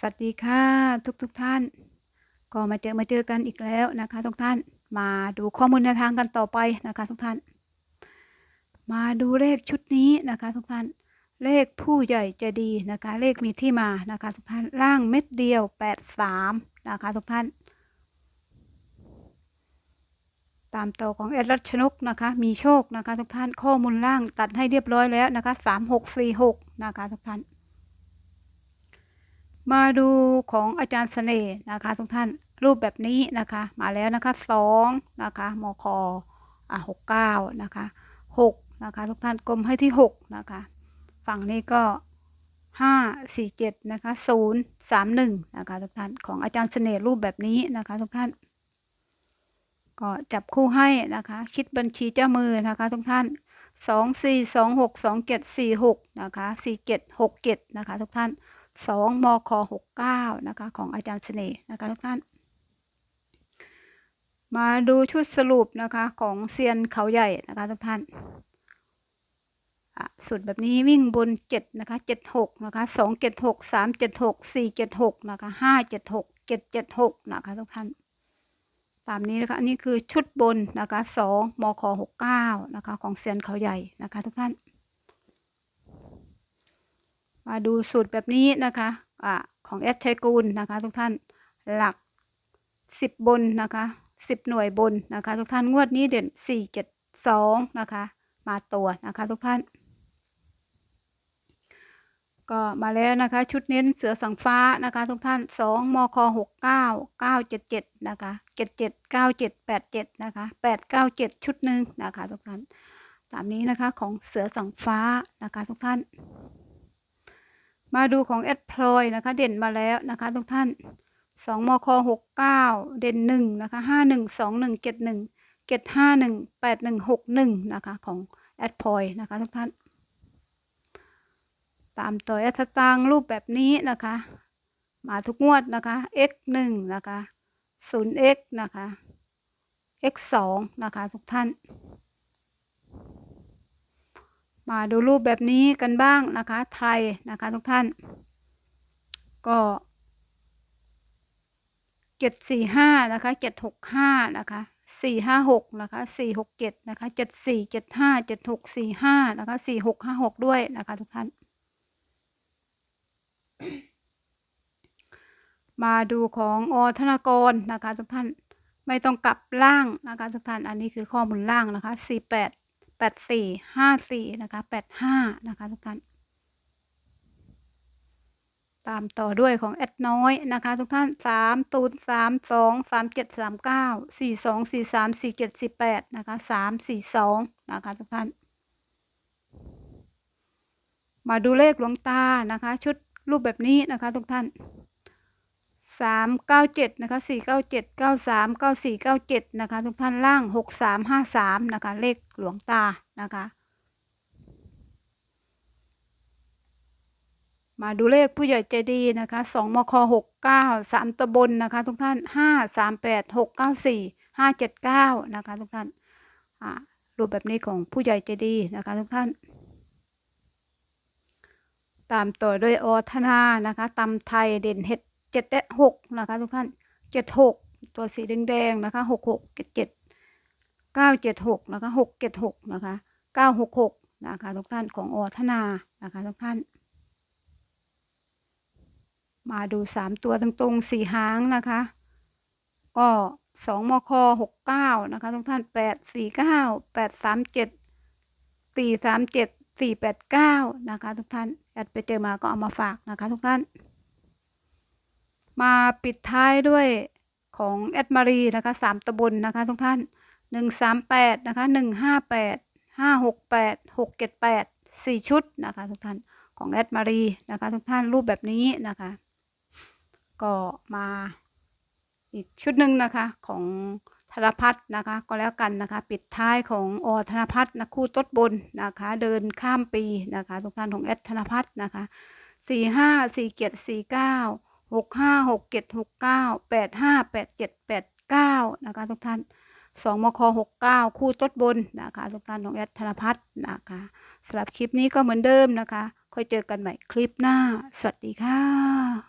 สวัสดีค่ะทุกทุกท่าน ก็มาเจอมาเจอกันอีกแล้วนะคะ ทุกท่านมาดูข้อมูลแนวทางกันต่อไปนะคะ ทุกท่าน มาดูเลขชุดนี้นะคะ ทุกท่านเลขผู้ใหญ่จะดีนะคะ เลขมีที่มานะคะ ทุกท่านล่างเม็ดเดียวแปดสามนะคะ ทุกท่าน ตามต่อของเอ็ดรัชนกนะคะ มีโชคนะคะ ทุกท่านข้อมูลล่างตัดให้เรียบร้อยแล้วนะคะสามหกสี่หกนะคะ ทุกท่าน มาดูของอาจารย์เสน่ห์นะคะทุกท่านรูปแบบนี้นะคะ มาแล้วนะคะสองนะคะมคอะหกเก้านะคะหกนะคะทุกท่านกลมให้ที่หกนะคะฝั่งนี้ก็ห้าสี่เจ็ดนะคะศูนย์สามหนึ่งนะคะทุกท่านของอาจารย์เสน่ห์รูปแบบนี้นะคะทุกท่าน ก็จับคู่ให้นะคะ คิดบัญชีเจ้ามือนะคะทุกท่านสองสี่สองหกสองเจ็ดสี่หกนะคะสี่เจ็ดหกเจ็ดนะคะทุกท่าน สองมคหกเก้านะคะของอาจารย์เสน่ห์นะคะทุกท่าน มาดูชุดสรุปนะคะของเซียนเขาใหญ่นะคะทุกท่านสุดแบบนี้วิ่งบนเจ็ดนะคะเจ็ดหกนะคะสองเจ็ดหกสามเจ็ดหกสี่เจ็ดหกนะคะห้าเจ็ดหกเจ็ดเจ็ดหกนะคะทุกท่าน ตามนี้นะคะอันนี้คือชุดบนนะคะสองมคหกเก้านะคะของเซียนเขาใหญ่นะคะทุกท่าน มาดูสูตรแบบนี้นะคะอ่าของเอสชัยกูลนะคะ ทุกท่านหลักสิบบนนะคะสิบหน่วยบนนะคะ ทุกท่านงวดนี้เด่นสี่เจ็ดสองนะคะ มาตัวนะคะ ทุกท่าน ก็มาแล้วนะคะ ชุดเน้นเสือสังฟ้านะคะ ทุกท่านสองมคหกเก้าเก้าเจ็ดเจ็ดนะคะเจ็ดเจ็ดเก้าเจ็ดแปดเจ็ดนะคะแปดเก้าเจ็ดชุดหนึ่งนะคะ ทุกท่านตามนี้นะคะของเสือสังฟ้านะคะ ทุกท่าน มาดูของแอดพลอยนะคะ เด่นมาแล้วนะคะ ทุกท่านสองมคหกเก้าเด่นหนึ่งนะคะห้าหนึ่งสองหนึ่งเจ็ดหนึ่งเจ็ดห้าหนึ่งแปดหนึ่งหกหนึ่งนะคะของแอดพลอยนะคะทุกท่าน ตามตัวแอดสตางค์รูปแบบนี้นะคะ มาทุกงวดนะคะ x หนึ่งนะคะศูนย์ x นะคะ x สองนะคะทุกท่าน มาดูรูปแบบนี้กันบ้างนะคะไทยนะคะทุกท่าน ก็เจ็ดสี่ห้านะคะเจ็ดหกห้านะคะสี่ห้าหกนะคะสี่หกเจ็ดนะคะเจ็ดสี่เจ็ดห้าเจ็ดหกสี่ห้านะคะสี่หกห้าหกด้วยนะคะทุกท่าน มาดูของอธนากรนะคะทุกท่านไม่ต้องกลับล่างนะคะทุกท่านอันนี้คือข้อมูลล่างนะคะสี่แปด แปดสี่ห้าสี่นะคะแปดห้านะคะทุกท่านตามต่อด้วยของแอดน้อยนะคะ ทุกท่านสามตูนสามสองสามเจ็ดสามเก้าสี่สองสี่สามสี่เจ็ดสี่แปดนะคะสามสี่สองนะคะทุกท่าน มาดูเลขหลวงตานะคะ ชุดรูปแบบนี้นะคะ ทุกท่าน สามเก้าเจ็ดนะคะสี่เก้าเจ็ดเก้าสามเก้าสี่เก้าเจ็ดนะคะทุกท่านล่างหกสามห้าสามนะคะเลขหลวงตานะคะมาดูเลขผู้ใหญ่ใจดีนะคะสองมคหกเก้าสามตะบนนะคะ ทุกท่านห้าสามแปดหกเก้าสี่ห้าเจ็ดเก้านะคะ ทุกท่านอ่ารูปแบบนี้ของผู้ใหญ่ใจดีนะคะ ทุกท่าน ตามต่อด้วยอธนานะคะตำไทยเด่นเห็ด เจ็ดและหกนะคะทุกท่านเจ็ดหกตัวสีแดงๆนะคะหกหกเจ็ดเจ็ดเก้าเจ็ดหกนะคะหกเจ็ดหกนะคะเก้าหกหกนะคะทุกท่านของอธนานะคะทุกท่าน มาดูสามตัวตรงๆสี่หางนะคะ ก็สองมคหกเก้านะคะทุกท่านแปดสี่เก้าแปดสามเจ็ดสี่สามเจ็ดสี่แปดเก้านะคะทุกท่านแอดไปเจอมาก็เอามาฝากนะคะทุกท่าน มาปิดท้ายด้วยของแอดมารีนะคะสามตะบนนะคะทุกท่านหนึ่งสามแปดนะคะหนึ่งห้าแปดห้าหกแปดหกเจ็ดแปดสี่ชุดนะคะทุกท่านของแอดมารีนะคะทุกท่านรูปแบบนี้นะคะ ก็มาอีกชุดหนึ่งนะคะของธนพัฒน์นะคะก็แล้วกันนะคะ ปิดท้ายของอธนพัฒน์นะคู่ต้นบนนะคะ เดินข้ามปีนะคะทุกท่านของแอดธนพัฒน์นะคะสี่ห้าสี่เจ็ดสี่เก้า หกห้าหกเจ็ดหกเก้าแปดห้าแปดเจ็ดแปดเก้านะคะทุกท่านสองมคหกเก้าคู่ต้นบนนะคะทุกท่านของแอดธนพัฒน์นะคะสำหรับคลิปนี้ก็เหมือนเดิมนะคะค่อยเจอกันใหม่คลิปหน้า สวัสดีค่ะ